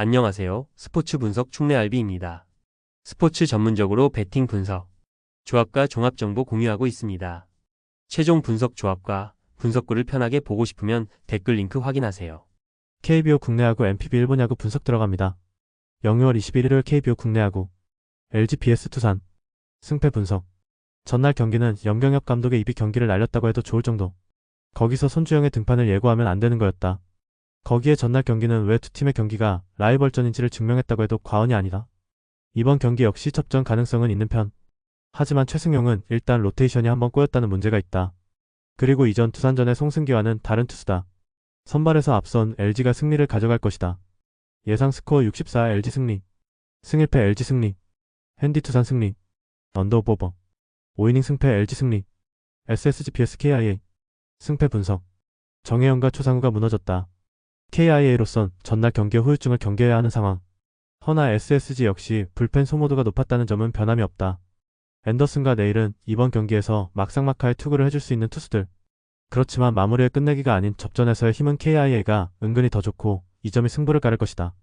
안녕하세요. 스포츠 분석 충내알비입니다. 스포츠 전문적으로 배팅 분석, 조합과 종합 정보 공유하고 있습니다. 최종 분석 조합과 분석구를 편하게 보고 싶으면 댓글 링크 확인하세요. KBO 국내야구 MPB 일본 야구 분석 들어갑니다. 영유월 21일 KBO 국내야구 LG BS 투산 승패 분석 전날 경기는 염경엽 감독의 입이 경기를 날렸다고 해도 좋을 정도. 거기서 손주영의 등판을 예고하면 안 되는 거였다. 거기에 전날 경기는 왜 두 팀의 경기가 라이벌전인지를 증명했다고 해도 과언이 아니다. 이번 경기 역시 접전 가능성은 있는 편. 하지만 최승용은 일단 로테이션이 한번 꼬였다는 문제가 있다. 그리고 이전 두산전의 송승기와는 다른 투수다. 선발에서 앞선 LG가 승리를 가져갈 것이다. 예상 스코어 64 LG 승리. 승일패 LG 승리. 핸디 투산 승리. 언더 오버버. 5이닝 승패 LG 승리. SSG PS KIA. 승패 분석. 정혜영과 초상우가 무너졌다. KIA로선 전날 경기의 후유증을 경계해야 하는 상황. 허나 SSG 역시 불펜 소모도가 높았다는 점은 변함이 없다. 앤더슨과 내일은 이번 경기에서 막상막하의 투구를 해줄 수 있는 투수들. 그렇지만 마무리의 끝내기가 아닌 접전에서의 힘은 KIA가 은근히 더 좋고 이 점이 승부를 가를 것이다.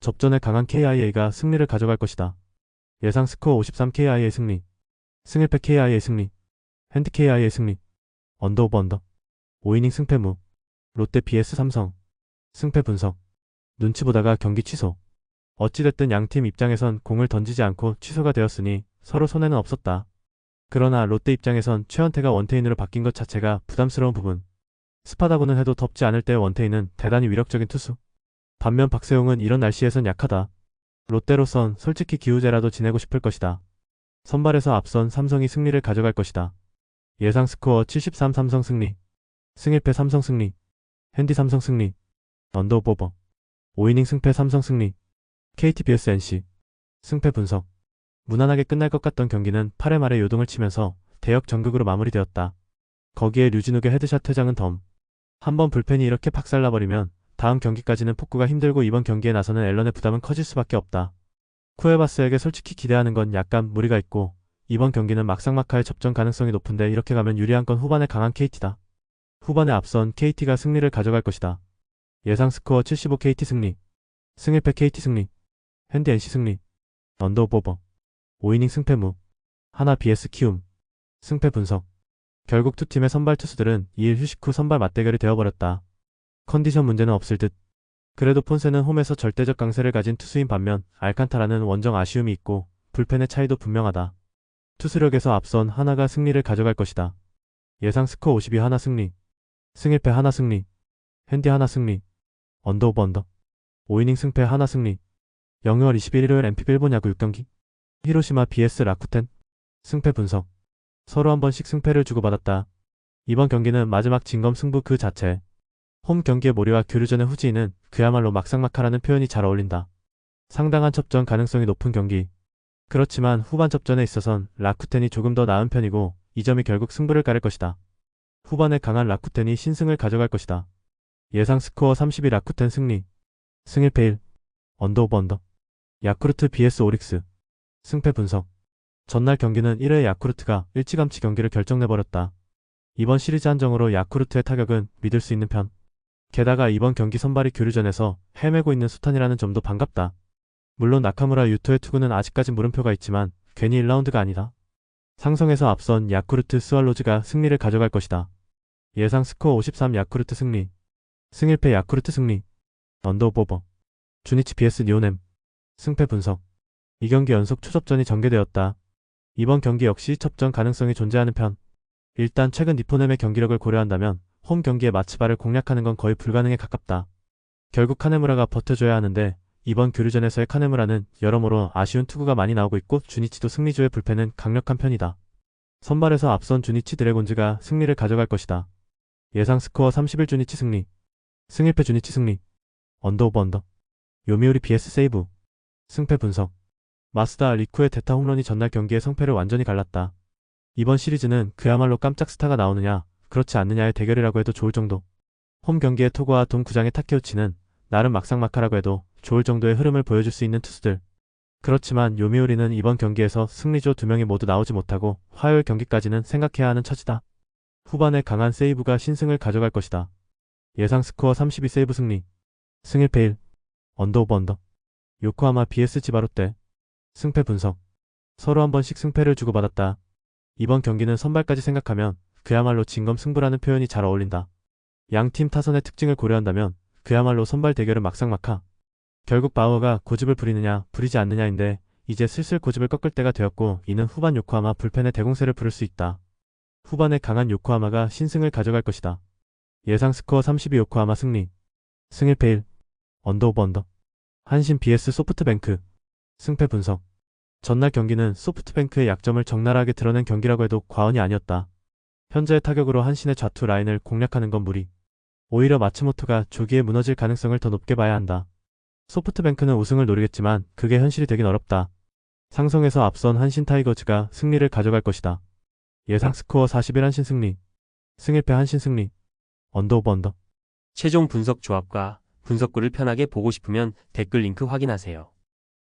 접전에 강한 KIA가 승리를 가져갈 것이다. 예상 스코어 53 KIA 승리. 승일패 KIA 승리. 핸드 KIA 승리. 언더 오버 언더. 5이닝 승패무. 롯데 BS 삼성. 승패 분석. 눈치 보다가 경기 취소. 어찌됐든 양팀 입장에선 공을 던지지 않고 취소가 되었으니 서로 손해는 없었다. 그러나 롯데 입장에선 최현태가 원태인으로 바뀐 것 자체가 부담스러운 부분. 스파다고는 해도 덥지 않을 때의 원태인은 대단히 위력적인 투수. 반면 박세웅은 이런 날씨에선 약하다. 롯데로선 솔직히 기우제라도 지내고 싶을 것이다. 선발에서 앞선 삼성이 승리를 가져갈 것이다. 예상 스코어 73 삼성 승리. 승일패 삼성 승리. 핸디 삼성 승리. 언더오버버. 5이닝 승패 삼성 승리. KTBS NC. 승패 분석. 무난하게 끝날 것 같던 경기는 8회 말에 요동을 치면서 대역 전극으로 마무리되었다. 거기에 류진욱의 헤드샷 퇴장은 덤. 한번 불펜이 이렇게 박살나버리면 다음 경기까지는 폭구가 힘들고 이번 경기에 나서는 앨런의 부담은 커질 수밖에 없다. 쿠에바스에게 솔직히 기대하는 건 약간 무리가 있고 이번 경기는 막상막하의 접전 가능성이 높은데 이렇게 가면 유리한 건 후반에 강한 KT다. 후반에 앞선 KT가 승리를 가져갈 것이다. 예상 스코어 75 KT 승리. 승일패 KT 승리. 핸드 NC 승리. 언더오버버. 5이닝 승패 무. 하나 BS 키움. 승패 분석. 결국 두 팀의 선발 투수들은 2일 휴식 후 선발 맞대결이 되어버렸다. 컨디션 문제는 없을 듯. 그래도 폰세는 홈에서 절대적 강세를 가진 투수인 반면 알칸타라는 원정 아쉬움이 있고 불펜의 차이도 분명하다. 투수력에서 앞선 하나가 승리를 가져갈 것이다. 예상 스코어 52 하나 승리. 승일패 하나 승리. 핸디 하나 승리. 언더 오버 언더. 5이닝 승패 하나 승리. 0월 21일 일요일 MPB 일본 야구 6경기. 히로시마 BS 라쿠텐. 승패 분석. 서로 한 번씩 승패를 주고받았다. 이번 경기는 마지막 진검 승부 그 자체. 홈 경기의 모리와 교류전의 후지인은 그야말로 막상막하라는 표현이 잘 어울린다. 상당한 접전 가능성이 높은 경기. 그렇지만 후반 접전에 있어선 라쿠텐이 조금 더 나은 편이고 이 점이 결국 승부를 가를 것이다. 후반에 강한 라쿠텐이 신승을 가져갈 것이다. 예상 스코어 32 라쿠텐 승리. 승일패 1. 언더 오버 언더. 야쿠르트 BS 오릭스. 승패 분석. 전날 경기는 1회 야쿠르트가 일찌감치 경기를 결정내버렸다. 이번 시리즈 한정으로 야쿠르트의 타격은 믿을 수 있는 편. 게다가 이번 경기 선발이 교류전에서 헤매고 있는 수탄이라는 점도 반갑다. 물론 나카무라 유토의 투구는 아직까지 물음표가 있지만 괜히 1라운드가 아니다. 상성에서 앞선 야쿠르트 스왈로즈가 승리를 가져갈 것이다. 예상 스코어 53 야쿠르트 승리. 승일패 야쿠르트 승리. 언더오버버. 주니치 BS 니오넴. 승패 분석. 이 경기 연속 초접전이 전개되었다. 이번 경기 역시 접전 가능성이 존재하는 편. 일단 최근 니포넴의 경기력을 고려한다면 홈 경기의 마츠바를 공략하는 건 거의 불가능에 가깝다. 결국 카네무라가 버텨줘야 하는데 이번 교류전에서의 카네무라는 여러모로 아쉬운 투구가 많이 나오고 있고 주니치도 승리조의 불펜은 강력한 편이다. 선발에서 앞선 주니치 드래곤즈가 승리를 가져갈 것이다. 예상 스코어 31 주니치 승리. 승일패 주니치 승리. 언더 오버 언더. 요미우리 BS 세이브. 승패 분석. 마스다 리쿠의 대타 홈런이 전날 경기의 성패를 완전히 갈랐다. 이번 시리즈는 그야말로 깜짝 스타가 나오느냐, 그렇지 않느냐의 대결이라고 해도 좋을 정도. 홈 경기의 토고와 돔 구장의 타케우치는 나름 막상막하라고 해도 좋을 정도의 흐름을 보여줄 수 있는 투수들. 그렇지만 요미우리는 이번 경기에서 승리조 두 명이 모두 나오지 못하고 화요일 경기까지는 생각해야 하는 처지다. 후반에 강한 세이브가 신승을 가져갈 것이다. 예상 스코어 32 세이브 승리. 승일패 1. 언더 오버 언더. 요코하마 BS 지바롯데. 승패 분석. 서로 한 번씩 승패를 주고받았다. 이번 경기는 선발까지 생각하면 그야말로 진검 승부라는 표현이 잘 어울린다. 양 팀 타선의 특징을 고려한다면 그야말로 선발 대결은 막상막하. 결국 바우어가 고집을 부리느냐 부리지 않느냐인데 이제 슬슬 고집을 꺾을 때가 되었고 이는 후반 요코하마 불펜의 대공세를 부를 수 있다. 후반에 강한 요코하마가 신승을 가져갈 것이다. 예상 스코어 32 요코하마 승리. 승일패 1. 언더 오버 언더. 한신 BS 소프트뱅크. 승패 분석. 전날 경기는 소프트뱅크의 약점을 적나라하게 드러낸 경기라고 해도 과언이 아니었다. 현재의 타격으로 한신의 좌투 라인을 공략하는 건 무리. 오히려 마츠모토가 조기에 무너질 가능성을 더 높게 봐야 한다. 소프트뱅크는 우승을 노리겠지만 그게 현실이 되긴 어렵다. 상성에서 앞선 한신 타이거즈가 승리를 가져갈 것이다. 예상 스코어 41 한신 승리. 승일패 한신 승리. 언더 오버 언더. 최종 분석 조합과 분석구를 편하게 보고 싶으면 댓글 링크 확인하세요.